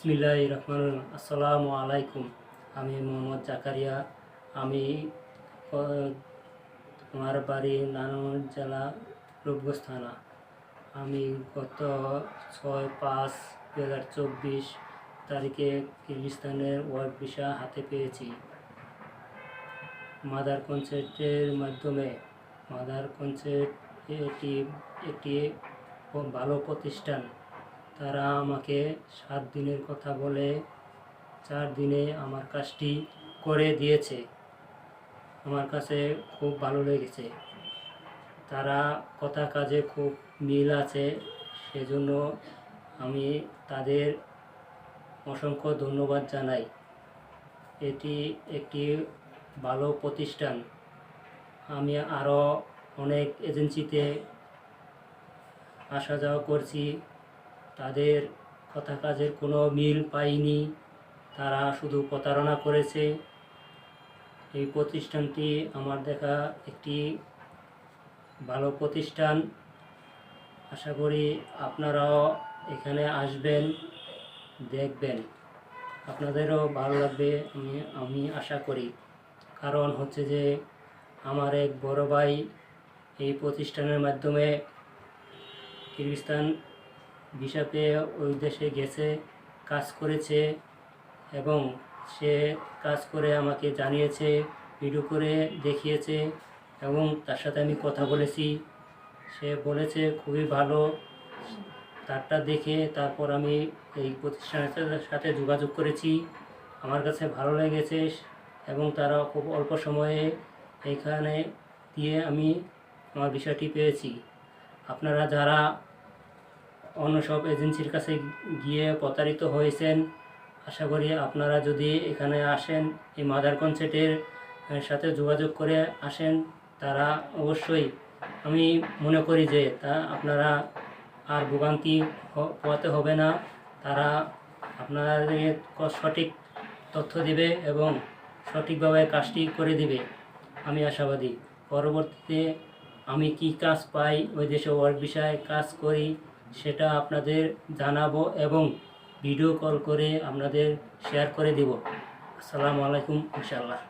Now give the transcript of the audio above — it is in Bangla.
বিসমিল্লাহ রহমান আসসালামু আলাইকুম। আমি মোহাম্মদ জাকারিয়া। আমি আমার বাড়ি নারায়ণ জেলা রূপগঞ্জ থানা আমি গত ছয় পাঁচ দু হাজার চব্বিশ তারিখে কিরগিস্তানের ওয়ার্ক ভিসা হাতে পেয়েছি। মাদার কনসার্টের মাধ্যমে, মাদার কনসার্ট এটি একটি ভালো প্রতিষ্ঠান। তারা আমাকে সাত দিনের কথা বলে চার দিনে আমার কাজটি করে দিয়েছে। আমার কাছে খুব ভালো লেগেছে। তারা কথা কাজে খুব মিল আছে, সেজন্য আমি তাদের অসংখ্য ধন্যবাদ জানাই। এটি একটি ভালো প্রতিষ্ঠান। আমি আরও অনেক এজেন্সিতে আসা যাওয়া করছি। তাদের কথা কাজের কোনো মিল পাইনি তারা শুধু প্রতারণা করেছে। এই প্রতিষ্ঠানটি আমার দেখা একটি ভালো প্রতিষ্ঠান। আশা করি আপনারাও এখানে আসবেন, দেখবেন। আপনাদেরও ভালো লাগবে আমি আমি আশা করি। কারণ হচ্ছে যে আমার এক বড় ভাই এই প্রতিষ্ঠানের মাধ্যমে কিরগিস্তান ভিসা পেয়ে ওই দেশে গেছে, কাজ করেছে এবং সে কাজ করে আমাকে জানিয়েছে, ভিডিও করে দেখিয়েছে এবং তার সাথে আমি কথা বলেছি। সে বলেছে, খুবই ভালো। তারটা দেখে তারপর আমি এই প্রতিষ্ঠানের সাথে- যোগাযোগ করেছি। আমার কাছে ভালো লেগেছে এবং তারা খুব অল্প সময়ে এইখানে দিয়ে আমি আমার বিষয়টি পেয়েছি। আপনারা যারা অন্য সব এজেন্সির কাছে গিয়ে প্রতারিত হয়েছেন। আশা করি আপনারা যদি এখানে আসেন, এই মাদার কনসেপ্টের সাথে যোগাযোগ করে আসেন, তারা অবশ্যই, আমি মনে করি যে তা আপনারা আর ভোগান্তি পোয়াতে হবে না। তারা আপনাদের সঠিক তথ্য দিবে এবং সঠিকভাবে কাজটি করে দিবে। আমি আশাবাদী। পরবর্তীতে আমি কি কাজ পাই, ওই দেশে ওয়ার্ক বিষয়ে কাজ করি সেটা আপনাদের জানাব এবং ভিডিও কল করে আপনাদের শেয়ার করে দিব। আসসালামু আলাইকুম ইনশাল্লাহ